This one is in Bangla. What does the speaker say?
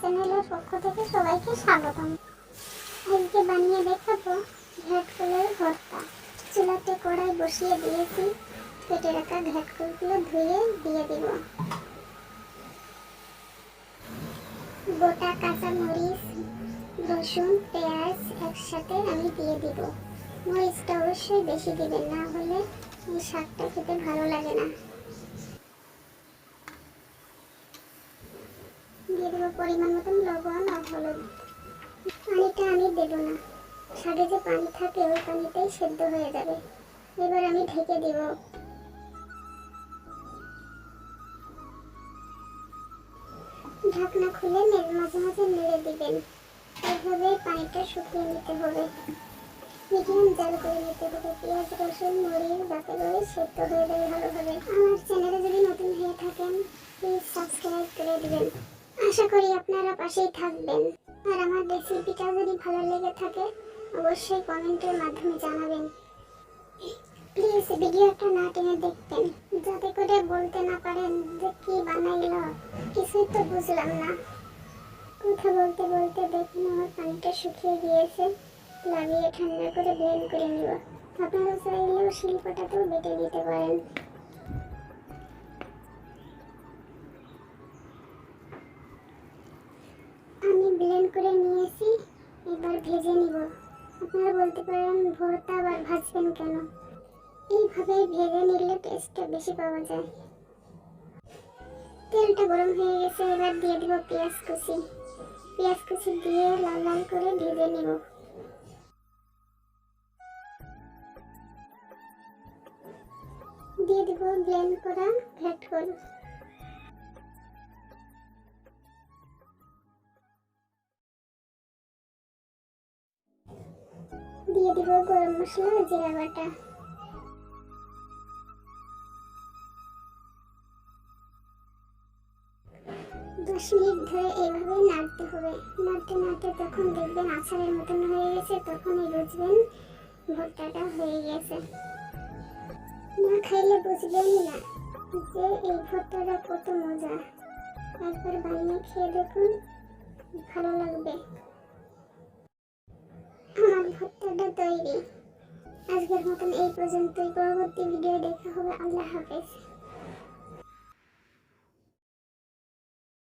চ্যানেলের পক্ষ থেকে সবাইকে স্বাগতম। আজকে বানিয়ে দেখাবো ঘ্যাটকুলের ভর্তা। চুলাতে কড়াই বসিয়ে দিয়েছি। কেটে রাখা ঘ্যাটকুলগুলো ধুয়ে দিয়ে দিব। গোটা কাঁচা মরিচ, রসুন, পেঁয়াজ একসাথে আমি দিয়ে দিব। মরিচটা অবশ্যই বেশি দিবেন, না হলে এই শাকটা খেতে ভালো লাগে না দিয়ে দেবো পরিমাণ মতন লবণ আর হলুদ। পানিটা আমি দেব না। শাকে যে পানি থাকে, ওই পানিতেই সেদ্ধ হয়ে যাবে। এবার আমি ঢেকে দেব। ঢাকনা খুলে মাঝে মাঝে নেড়ে দিবেন। এইভাবে পানিটা শুকিয়ে নিতে হবে। মিডিয়াম জাল করে নিতে হবে। পেঁয়াজ, রসুন, মরিচ যাতে করে সেদ্ধ হয়ে যায় ভালোভাবে। আমার চ্যানেলে যদি নতুন হয়ে থাকেন প্লিজ সাবস্ক্রাইব করে দিবেন। আশা করি আপনারা পাশেই থাকবেন। আর আমার রেসিপিটা যদি ভালো লেগে থাকে, অবশ্যই কমেন্টের মাধ্যমে জানাবেন। প্লিজ ভিডিওটা না টেনে দেখবেন। যাতে করে বলতে না পারেন যে কি বানাইল, কিছুই তো বুঝলাম না। কথা বলতে বলতে দেখুন আমার পানিটা শুকিয়ে গিয়েছে। লাগিয়ে ঠান্ডা করে ব্লেন্ড করে নিব। আপনারা চাইলেও শিল্পটাতেও বেটে দিতে পারেন। ব্লেন্ড করে নিয়েছি এবার ভেজে নিব। আপনারা বলতে পারেন ভর্তা আবার ভাজবেন কেন? এইভাবে ভেজে নিলে টেস্টটা বেশি পাওয়া যায়। তেলটা গরম হয়ে গেছে, এবার দিয়ে দিব পেঁয়াজ কুচি। পেঁয়াজ কুচি দিয়ে লাল লাল করে ভেজে নিব। দিয়ে দিব ব্লেন্ড করা ঘ্যাটকল দিয়ে দিব গরম মশলা জিরা বাটা। দশ মিনিট ধরে এইভাবে নাড়তে হবে। নাড়তে নাড়তে যখন দেখবেন আচারের মতন হয়ে গেছে, তখনই বুঝবেন ভর্তাটা হয়ে গেছে। না খাইলে বুঝবেন না যে এই ভর্তাটা কত মজা। একবার বানিয়ে খেয়ে দেখুন, ভালো লাগবে। ভর্তাটা তৈরি। আজকের মতন এই পর্যন্তই। পরবর্তী ভিডিও দেখা হবে। আল্লাহ হাফেজ।